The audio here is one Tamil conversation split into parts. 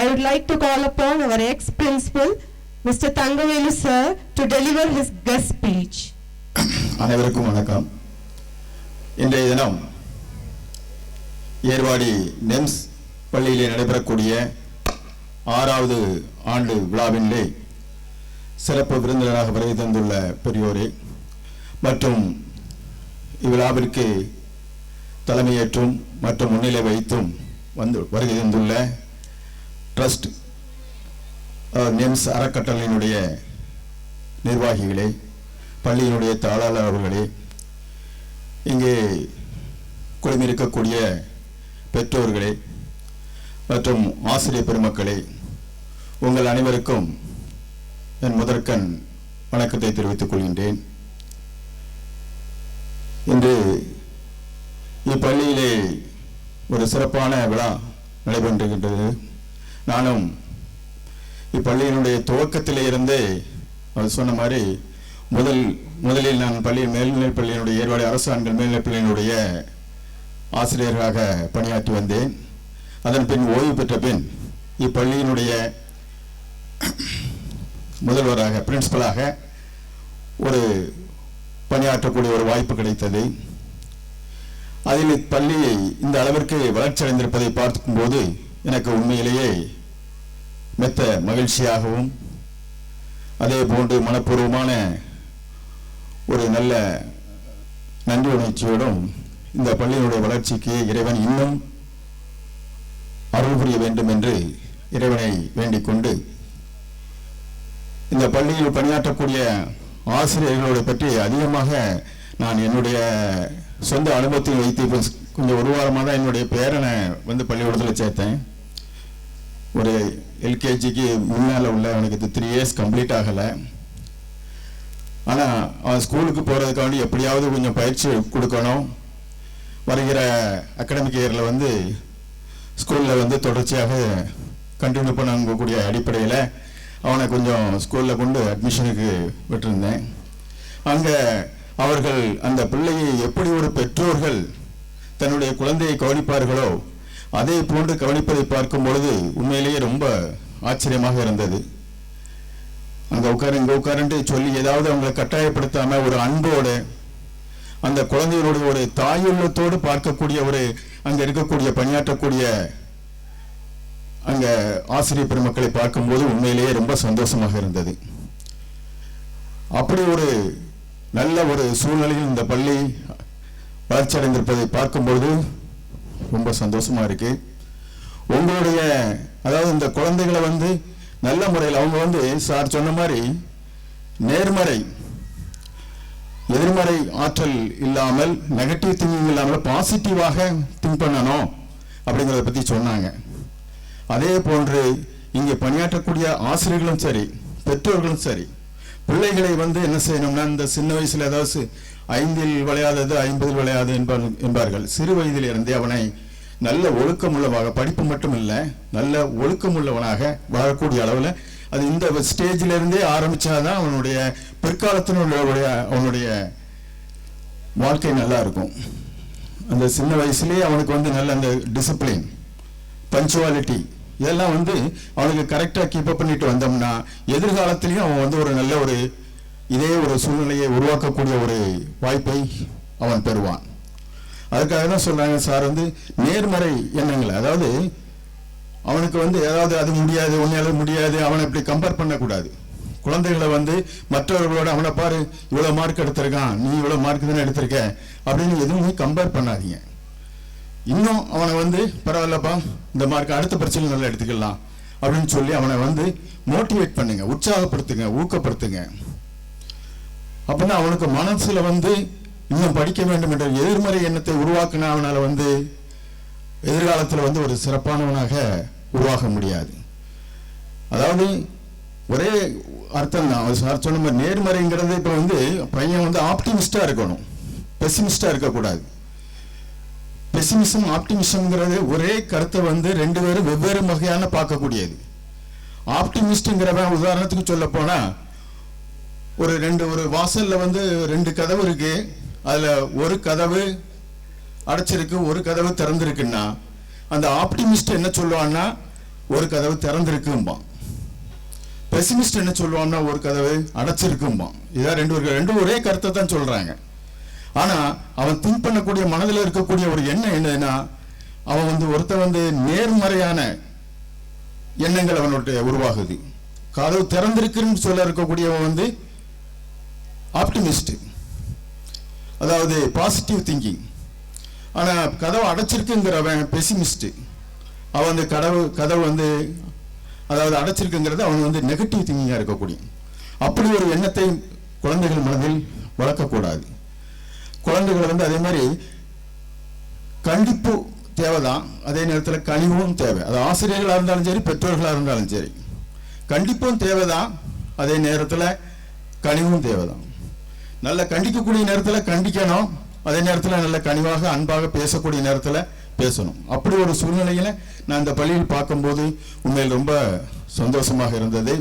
I would like to call upon our ex-principal, Mr. Tangavelu sir, to deliver his guest speech. அனைவருக்கும் வணக்கம் இன்றைய தினம் ஏர்வாடி நெம்ஸ் பள்ளியிலே நடைபெறக்கூடிய ஆறாவது ஆண்டு விழாவினிலே சிறப்பு விருந்தினராக வருகை தந்துள்ள பெரியோரே மற்றும் இவ்விழாவிற்கு தலைமையேற்றும் மற்றும் முன்னிலை வைத்தும் வந்து வருகை தந்துள்ள ட்ரஸ்ட் நேம்ஸ் நெம்ஸ் அறக்கட்டளையினுடைய நிர்வாகிகளே பள்ளியினுடைய தாளாளர் அவர்களே இங்கே குழுமிருக்கக்கூடிய பெற்றோர்களே மற்றும் ஆசிரியர் பெருமக்களே உங்கள் அனைவருக்கும் என் முதற்கண் வணக்கத்தை தெரிவித்துக் கொள்கின்றேன். இன்று இப்பள்ளியிலே ஒரு சிறப்பான விழா நடைபெறுகின்றது. நானும் இப்பள்ளியினுடைய துவக்கத்திலே இருந்தே அவர் சொன்ன மாதிரி முதல் முதலில் நான் பள்ளி மேல்நிலைப் பள்ளியினுடைய ஏற்பாடு அரசு ஆண்கள் மேல்நிலைப் பள்ளியினுடைய ஆசிரியராக பணியாற்றி வந்தேன். அதன் பின் ஓய்வு பெற்ற பின் இப்பள்ளியினுடைய முதல்வராக பிரின்சிபலாக ஒரு பணியாற்றக்கூடிய ஒரு வாய்ப்பு கிடைத்தது. அதில் இப்பள்ளி இந்த அளவிற்கு வளர்ச்சி அடைந்திருப்பதை பார்க்கும்போது எனக்கு உண்மையிலேயே மெத்த மகிழ்ச்சியாகவும் அதே போன்று மனப்பூர்வமான ஒரு நல்ல நன்றி உணர்ச்சியோடும் இந்த பள்ளியினுடைய வளர்ச்சிக்கு இறைவன் இன்னும் அருள் புரிய வேண்டும் என்று இறைவனை வேண்டிக் கொண்டு இந்த பள்ளியில் பணியாற்றக்கூடிய ஆசிரியர்களோட பற்றி அதிகமாக நான் என்னுடைய சொந்த அனுபவத்தை வைத்து கொஞ்சம் ஒரு வாரமாக தான் என்னுடைய பேரனை வந்து பள்ளிக்கூடத்தில் சேர்த்தேன். ஒரு எல்கேஜிக்கு முன்னால் உள்ள அவனுக்கு த்ரீ இயர்ஸ் கம்ப்ளீட் ஆகலை. ஆனால் அவன் ஸ்கூலுக்கு போகிறதுக்காண்டி எப்படியாவது கொஞ்சம் பயிற்சி கொடுக்கணும். வருகிற அகாடமிக் இயரில் வந்து ஸ்கூலில் வந்து தொடர்ச்சியாக கண்டினியூ பண்ணக்கூடிய அடிப்படையில் அவனை கொஞ்சம் ஸ்கூலில் கொண்டு அட்மிஷனுக்கு விட்டுருந்தேன். அங்கே அவர்கள் அந்த பிள்ளையை எப்படி ஒரு பெற்றோர்கள் தன்னுடைய குழந்தையை கவனிப்பார்களோ அதே போன்று கவனிப்பதை பார்க்கும் பொழுது உண்மையிலேயே ரொம்ப ஆச்சரியமாக இருந்தது. அந்த உட்காரு இங்கே உட்காருன்ட்டு சொல்லி ஏதாவது அவங்களை கட்டாயப்படுத்தாமல் ஒரு அன்போடு அந்த குழந்தைகளுடைய ஒரு தாயுள்ளத்தோடு பார்க்கக்கூடிய ஒரு அங்கே இருக்கக்கூடிய பணியாற்றக்கூடிய அங்கே ஆசிரியர் பெருமக்களை பார்க்கும்போது உண்மையிலேயே ரொம்ப சந்தோஷமாக இருந்தது. அப்படி ஒரு நல்ல ஒரு சூழ்நிலையில் இந்த பள்ளி வளர்ச்சி அடைந்திருப்பதை பார்க்கும்போது ரொம்ப சந்தோஷமா இருக்கு. உங்களுடைய அதாவது இந்த குழந்தைகளை வந்து நல்ல முறையில் அவங்க வந்து சார் சொன்ன மாதிரி நேர்மறை எதிர்மறை ஆற்றல் இல்லாமல் நெகட்டிவ் திங்கிங் இல்லாமல் பாசிட்டிவாக திங்க் பண்ணணும் அப்படிங்கிறத பற்றி சொன்னாங்க. அதே போன்று இங்கே பணியாற்றக்கூடிய ஆசிரியர்களும் சரி பெற்றோர்களும் சரி பிள்ளைகளை வந்து என்ன செய்யணும்னா இந்த சின்ன வயசுல ஏதாவது ஐந்தில் விளையாதது ஐம்பதில் விளையாது என்பார் என்பார்கள். சிறு வயதில் இருந்தே அவனை நல்ல ஒழுக்கமுள்ளவாக படிப்பு மட்டும் இல்லை நல்ல ஒழுக்கமுள்ளவனாக வாழக்கூடிய அளவில் அது இந்த ஸ்டேஜிலிருந்தே ஆரம்பித்தாதான் ஆரம்பிச்சாதான் அவனுடைய பிற்காலத்தினுடைய அவனுடைய வாழ்க்கை நல்லா இருக்கும் அந்த சின்ன வயசுலேயே அவனுக்கு வந்து நல்ல அந்த டிசிப்ளின் பஞ்சுவாலிட்டி இதெல்லாம் வந்து அவனுக்கு கரெக்டாக கீப்பப் பண்ணிட்டு வந்தோம்னா எதிர்காலத்துலேயும் அவன் வந்து ஒரு நல்ல ஒரு இதே ஒரு சூழ்நிலையை உருவாக்கக்கூடிய ஒரு வாய்ப்பை அவன் பெறுவான். அதுக்காக தான் சொல்கிறாங்க சார் வந்து நேர்மறை எண்ணங்கள். அதாவது அவனுக்கு வந்து ஏதாவது அது முடியாது உன்னையால முடியாது அவனை இப்படி கம்பேர் பண்ணக்கூடாது. குழந்தைகளை வந்து மற்றவர்களோட அவனை பாரு இவ்வளோ மார்க் எடுத்திருக்கான் நீ இவ்வளோ மார்க் தானே எடுத்திருக்க அப்படின்னு எதுவும் கம்பேர் பண்ணாதீங்க. இன்னும் அவனை வந்து பரவாயில்லப்பா இந்த மார்க் அடுத்த பிரச்சனை நல்லா எடுத்துக்கலாம் அப்படின்னு சொல்லி அவனை வந்து மோட்டிவேட் பண்ணுங்க உற்சாகப்படுத்துங்க ஊக்கப்படுத்துங்க. அப்படின்னா அவனுக்கு மனசுல வந்து இன்னும் படிக்க வேண்டும் என்ற எதிர்மறை எண்ணத்தை உருவாக்கினா அவனால வந்து எதிர்காலத்தில் வந்து ஒரு சிறப்பானவனாக உருவாக முடியாது. அதாவது ஒரே அர்த்தம் தான் சார் சொன்ன மாதிரி நேர்மறைங்கிறது இப்போ வந்து பையன் வந்து ஆப்டிமிஸ்டாக இருக்கணும். பெசிமிஸ்டாக இருக்கக்கூடாது. பெசிமிசம் ஆப்டிமிசம்ங்கிறது ஒரே கருத்தை வந்து ரெண்டு பேரும் வெவ்வேறு வகையான பார்க்கக்கூடியது. ஆப்டிமிஸ்ட்டுங்கிறவன் உதாரணத்துக்கு சொல்ல போனால் ஒரு ரெண்டு ஒரு வாசல்ல வந்து ரெண்டு கதவு இருக்கு. அதுல ஒரு கதவு அடைச்சிருக்கு ஒரு கதவு திறந்திருக்குன்னா அந்த ஆப்டிமிஸ்ட் என்ன சொல்லுவான்னா ஒரு கதவு திறந்திருக்கும்பான். பெசிமிஸ்ட் என்ன சொல்லுவான்னா ஒரு கதவு அடைச்சிருக்கும்பான். இதான் ரெண்டு ஒரு ரெண்டும் ஒரே கருத்தை தான் சொல்றாங்க. ஆனா அவன் திங்க் பண்ணக்கூடிய மனதில் இருக்கக்கூடிய ஒரு எண்ணம் என்னன்னா அவன் வந்து ஒருத்தன் வந்து நேர்மறையான எண்ணங்கள் அவனுடைய உருவாகுது. கதவு திறந்திருக்குன்னு சொல்ல இருக்கக்கூடியவன் வந்து ஆப்டிமிஸ்ட் அதாவது பாசிட்டிவ் திங்கிங் ஆனால் கதவை அடைச்சிருக்குங்கிறவன் பெசிமிஸ்ட்டு அவன் வந்து கதவு கதவு வந்து அதாவது அடைச்சிருக்குங்கிறது அவன் வந்து நெகட்டிவ் திங்கிங்காக இருக்கக்கூடிய. அப்படி ஒரு எண்ணத்தை குழந்தைகள் மனதில் வளர்க்கக்கூடாது. குழந்தைகளை வந்து அதே மாதிரி கண்டிப்பு தேவைதான். அதே நேரத்தில் கனிவும் தேவை. அது ஆசிரியர்களாக இருந்தாலும் சரி பெற்றோர்களாக இருந்தாலும் சரி. கண்டிப்பும் தேவைதான். அதே நேரத்தில் கனிவும் தேவைதான். நல்ல கண்டிக்கக்கூடிய நேரத்தில் கண்டிக்கணும். அதே நேரத்தில் நல்ல கனிவாக அன்பாக பேசக்கூடிய நேரத்தில் பேசணும். அப்படி ஒரு சூழ்நிலையில் நான் இந்த பள்ளியில் பார்க்கும்போது உண்மையில் ரொம்ப சந்தோஷமாக இருந்தது.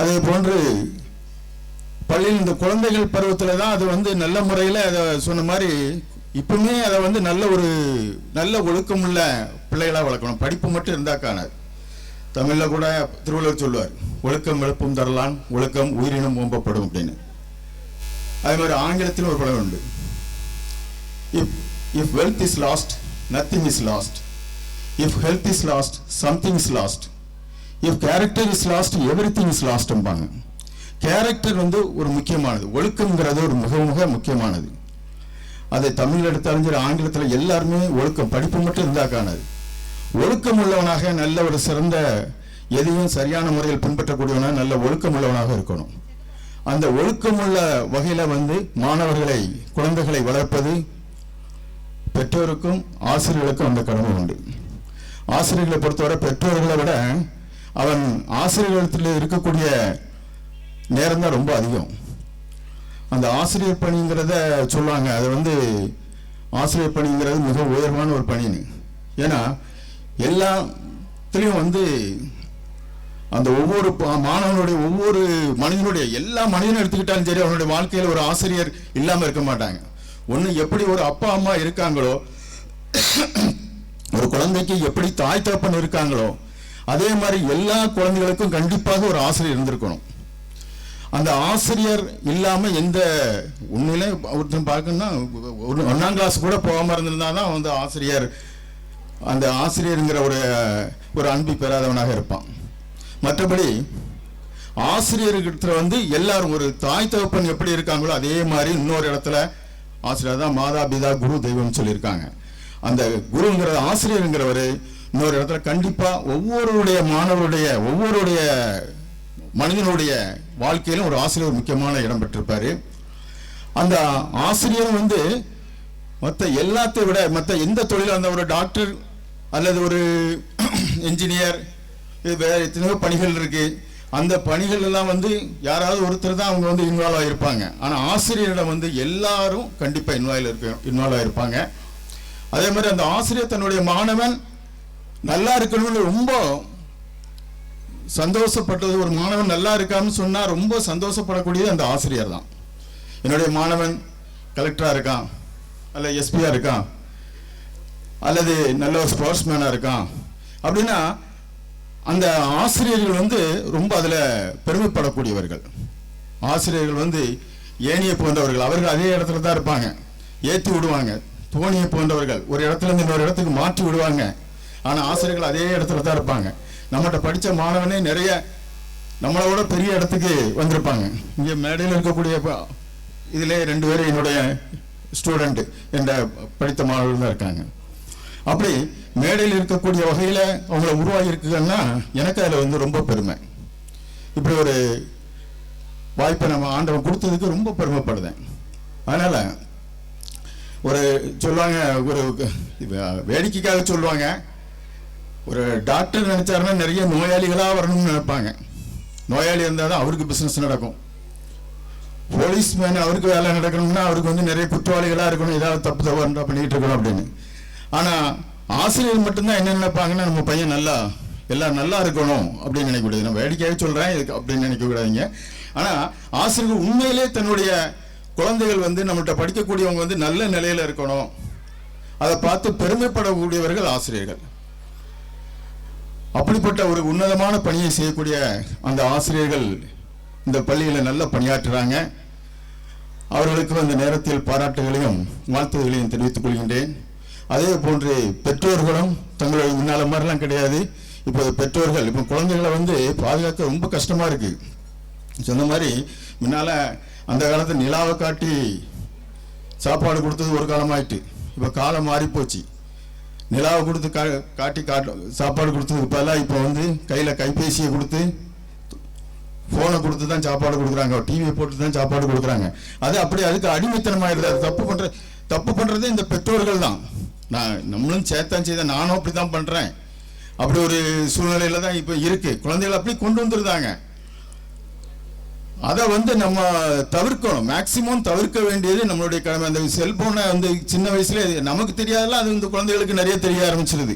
அதே போன்று பள்ளியில் இந்த குழந்தைகள் பருவத்தில் தான் அது வந்து நல்ல முறையில் அதை சொன்ன மாதிரி இப்பவுமே அதை வந்து நல்ல ஒரு நல்ல ஒழுக்கமுள்ள பிள்ளைகளாக வளர்க்கணும். படிப்பு மட்டும் இருந்தால் காணாது. தமிழில் கூட திருவள்ளுவர் சொல்லுவார் ஒழுக்கம் எழுப்பும் தரலான் ஒழுக்கம் உயிரினம் ஓம்பப்படும் அப்படின்னு. அதே மாதிரி ஆங்கிலத்தில் ஒரு படம் உண்டு. If if wealth is lost nothing is lost if health is lost something is lost if character is lost everything is லாஸ்ட்ம்பாங்க character வந்து ஒரு முக்கியமானது. ஒழுக்கம்ங்கிறது ஒரு மிக மிக முக்கியமானது. அதை தமிழ் எடுத்தாலும் சரி ஆங்கிலத்தில் எல்லாருமே ஒழுக்கம் படிப்பு மட்டும் இருந்தா காணாது. ஒழுக்கம் உள்ளவனாக நல்ல ஒரு சிறந்த எதையும் சரியான முறையில் பின்பற்றக்கூடியவனாக நல்ல ஒழுக்கம் உள்ளவனாக இருக்கணும். அந்த ஒழுக்கமுள்ள வகையில் வந்து மாணவர்களை குழந்தைகளை வளர்ப்பது பெற்றோருக்கும் ஆசிரியர்களுக்கும் அந்த கடமை உண்டு. ஆசிரியர்களை பொறுத்தவரை பெற்றோர்களை விட அவன் ஆசிரியர்களிடத்தில் இருக்கக்கூடிய நேரம் தான் ரொம்ப அதிகம். அந்த ஆசிரியர் பணிங்கிறத சொல்லுவாங்க. அது வந்து ஆசிரியர் பணிங்கிறது மிக உயர்வான ஒரு பணின்னு. ஏன்னா எல்லாத்துலேயும் வந்து அந்த ஒவ்வொரு மாணவனுடைய ஒவ்வொரு மனிதனுடைய எல்லா மனிதனும் எடுத்துக்கிட்டாலும் சரி அவனுடைய வாழ்க்கையில் ஒரு ஆசிரியர் இல்லாமல் இருக்க மாட்டாங்க. ஒன்று எப்படி ஒரு அப்பா அம்மா இருக்காங்களோ ஒரு குழந்தைக்கு எப்படி தாய் தகப்பன் இருக்காங்களோ அதே மாதிரி எல்லா குழந்தைகளுக்கும் கண்டிப்பாக ஒரு ஆசிரியர் இருந்திருக்கணும். அந்த ஆசிரியர் இல்லாமல் எந்த உண்மையிலே ஒருத்தன் பார்க்கணும்னா ஒன்றாம் கிளாஸ் கூட போகாம இருந்திருந்தா தான் வந்து ஆசிரியர் அந்த ஆசிரியருங்கிற ஒரு ஒரு அன்பு பெறாதவனாக இருப்பான். மற்றபடி ஆசிரியர்கிட்ட வந்து எல்லாரும் ஒரு தாய் தகப்பன் எப்படி இருக்காங்களோ அதே மாதிரி இன்னொரு இடத்துல ஆசிரியர் தான் மாதா பிதா குரு தெய்வம் சொல்லியிருக்காங்க. அந்த குருங்கிற ஆசிரியருங்கிறவர் இன்னொரு இடத்துல கண்டிப்பாக ஒவ்வொருடைய மாணவருடைய ஒவ்வொருடைய மனிதனுடைய வாழ்க்கையிலும் ஒரு ஆசிரியர் முக்கியமான இடம் பெற்றிருப்பாரு. அந்த ஆசிரியர் வந்து மற்ற எல்லாத்தை விட மற்ற எந்த தொழிலும் அந்த ஒரு டாக்டர் அல்லது ஒரு என்ஜினியர் இது வேற எத்தனையோ பணிகள் இருக்குது அந்த பணிகள் எல்லாம் வந்து யாராவது ஒருத்தர் தான் அவங்க வந்து இன்வால்வ் ஆகியிருப்பாங்க ஆனால் ஆசிரியரிடம் வந்து எல்லாரும் கண்டிப்பாக இன்வால்வ் இருக்க இன்வால்வ் ஆகிருப்பாங்க அதே மாதிரி அந்த ஆசிரியர் தன்னுடைய மாணவன் நல்லா இருக்கணும்னு ரொம்ப சந்தோஷப்பட்டது ஒரு மாணவன் நல்லா இருக்கான்னு சொன்னால் ரொம்ப சந்தோஷப்படக்கூடியது அந்த ஆசிரியர் தான். என்னுடைய மாணவன் கலெக்டராக இருக்கான் அல்ல எஸ்பியாக இருக்கான். அல்லது நல்ல ஒரு ஸ்போர்ட்ஸ் மேனாக இருக்கான். அப்படின்னா அந்த ஆசிரியர்கள் வந்து ரொம்ப அதில் பெருமைப்படக்கூடியவர்கள். ஆசிரியர்கள் வந்து ஏனியை போன்றவர்கள். அவர்கள் அதே இடத்துல தான் இருப்பாங்க. ஏற்றி விடுவாங்க. தோணியை போன்றவர்கள். ஒரு இடத்துலேருந்து இன்னொரு இடத்துக்கு மாற்றி விடுவாங்க. ஆனால் ஆசிரியர்கள் அதே இடத்துல தான் இருப்பாங்க. நம்மகிட்ட படித்த மாணவனே நிறைய நம்மளை விட பெரிய இடத்துக்கு வந்திருப்பாங்க. இங்கே மேடையில் இருக்கக்கூடிய இதிலே ரெண்டு பேரும் என்னுடைய ஸ்டூடெண்ட் என்ற படித்த மாணவர்கள் தான் இருக்காங்க. அப்படி மேடையில் இருக்கக்கூடிய வகையில் அவங்கள உருவாகி எனக்கு அதில் வந்து ரொம்ப பெருமை. இப்படி ஒரு வாய்ப்பை நம்ம ஆண்டவன் கொடுத்ததுக்கு ரொம்ப பெருமைப்படுதேன் அதனால் ஒரு சொல்லுவாங்க ஒரு வேடிக்கைக்காக சொல்லுவாங்க ஒரு டாக்டர் நினச்சாருன்னா நிறைய நோயாளிகளாக வரணும்னு நினைப்பாங்க. நோயாளி இருந்தால் தான் அவருக்கு பிஸ்னஸ் நடக்கும். போலீஸ்மேன் அவருக்கு வேலை நடக்கணும்னா அவருக்கு வந்து நிறைய குற்றவாளிகளாக இருக்கணும் ஏதாவது தப்பு தவறு பண்ணிக்கிட்டு இருக்கணும் அப்படின்னு. ஆனால் ஆசிரியர் மட்டும்தான் என்ன நினைப்பாங்கன்னா நம்ம பையன் நல்லா எல்லாம் நல்லா இருக்கணும் அப்படின்னு நினைக்கக்கூடாது. நான் வேடிக்கையாக சொல்கிறேன் இதுக்கு அப்படின்னு நினைக்கக்கூடாதுங்க. ஆனால் ஆசிரியர் உண்மையிலே தன்னுடைய குழந்தைகள் வந்து நம்மள்கிட்ட படிக்கக்கூடியவங்க வந்து நல்ல நிலையில் இருக்கணும். அதை பார்த்து பெருமைப்படக்கூடியவர்கள் ஆசிரியர்கள். அப்படிப்பட்ட ஒரு உன்னதமான பணியை செய்யக்கூடிய அந்த ஆசிரியர்கள் இந்த பள்ளியில் நல்ல பணியாற்றுறாங்க. அவர்களுக்கு அந்த நேரத்தில் பாராட்டுகளையும் வாழ்த்துதல்களையும் தெரிவித்துக் கொள்கின்றேன். அதே போன்று பெற்றோர்களும் தங்களுடைய முன்னால மாதிரிலாம் கிடையாது. இப்போ பெற்றோர்கள் இப்போ குழந்தைகளை வந்து பாதுகாக்க ரொம்ப கஷ்டமாக இருக்குது சொன்ன மாதிரி முன்னால் அந்த காலத்து நிலாவை காட்டி சாப்பாடு கொடுத்தது ஒரு காலமாயிட்டு. இப்போ காலம் மாறி போச்சு நிலாவை கொடுத்து கா காட்டி காட்டு சாப்பாடு கொடுத்ததுக்கு பதிலாக இப்போ வந்து கையில் கைபேசியை கொடுத்து ஃபோனை கொடுத்து தான் சாப்பாடு கொடுக்குறாங்க. டிவியை போட்டு தான் சாப்பாடு கொடுக்குறாங்க. அது அப்படி அதுக்கு அடிமைத்தனமாயிருது அது தப்பு பண்ணுற தப்பு பண்ணுறது இந்த பெற்றோர்கள் தான். நான் நம்மளும் சேர்த்தான் செய்த நானும் அப்படி தான் பண்ணுறேன் அப்படி ஒரு சூழ்நிலையில தான் இப்போ இருக்குது குழந்தைகள் அப்படி கொண்டு வந்துருந்தாங்க அதை வந்து நம்ம தவிர்க்கணும். மேக்சிமம் தவிர்க்க வேண்டியது நம்மளுடைய கடமை. அந்த செல்போனை வந்து சின்ன வயசுல நமக்கு தெரியாதெல்லாம் அது வந்து குழந்தைகளுக்கு நிறைய தெரிய ஆரம்பிச்சிருது.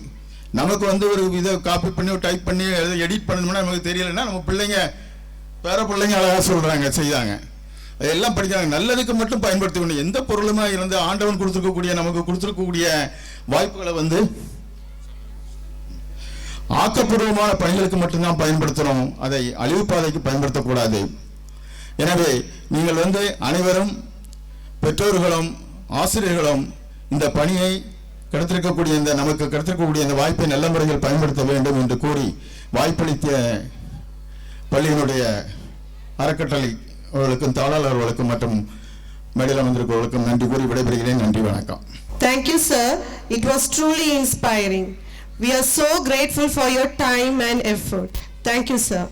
நமக்கு வந்து ஒரு இதை காப்பி பண்ணி டைப் பண்ணி எடிட் பண்ணணும்னா நமக்கு தெரியலைன்னா நம்ம பிள்ளைங்க பேர பிள்ளைங்க அழகாக சொல்கிறாங்க செய்தாங்க எல்லாம் படிக்கிறாங்க. நல்லதுக்கு மட்டும் பயன்படுத்த வேண்டும் எந்த பொருளுமா இருந்து ஆண்டவன் கொடுத்துருக்கக்கூடிய நமக்கு கொடுத்துருக்கக்கூடிய வாய்ப்புகளை வந்து ஆக்கப்பூர்வமான பணிகளுக்கு மட்டும்தான் பயன்படுத்தணும் அதை அழிவு பாதைக்கு பயன்படுத்தக்கூடாது. எனவே நீங்கள் வந்து அனைவரும் பெற்றோர்களும் ஆசிரியர்களும் இந்த பணியை கிடைத்திருக்கக்கூடிய இந்த நமக்கு கிடைத்திருக்கக்கூடிய இந்த வாய்ப்பை நல்ல முறையில் பயன்படுத்த வேண்டும் என்று கூறி வாய்ப்பளித்த பள்ளியினுடைய அறக்கட்டளை அவர்களுக்கும் தாளாளர்களுக்கும் மற்றும் மேடையில் வந்திருப்பவர்களுக்கும் நன்றி கூறி விடைபெறுகிறேன் நன்றி வணக்கம் Thank you, sir. It was truly inspiring. We are so grateful for your time and effort. Thank you, sir.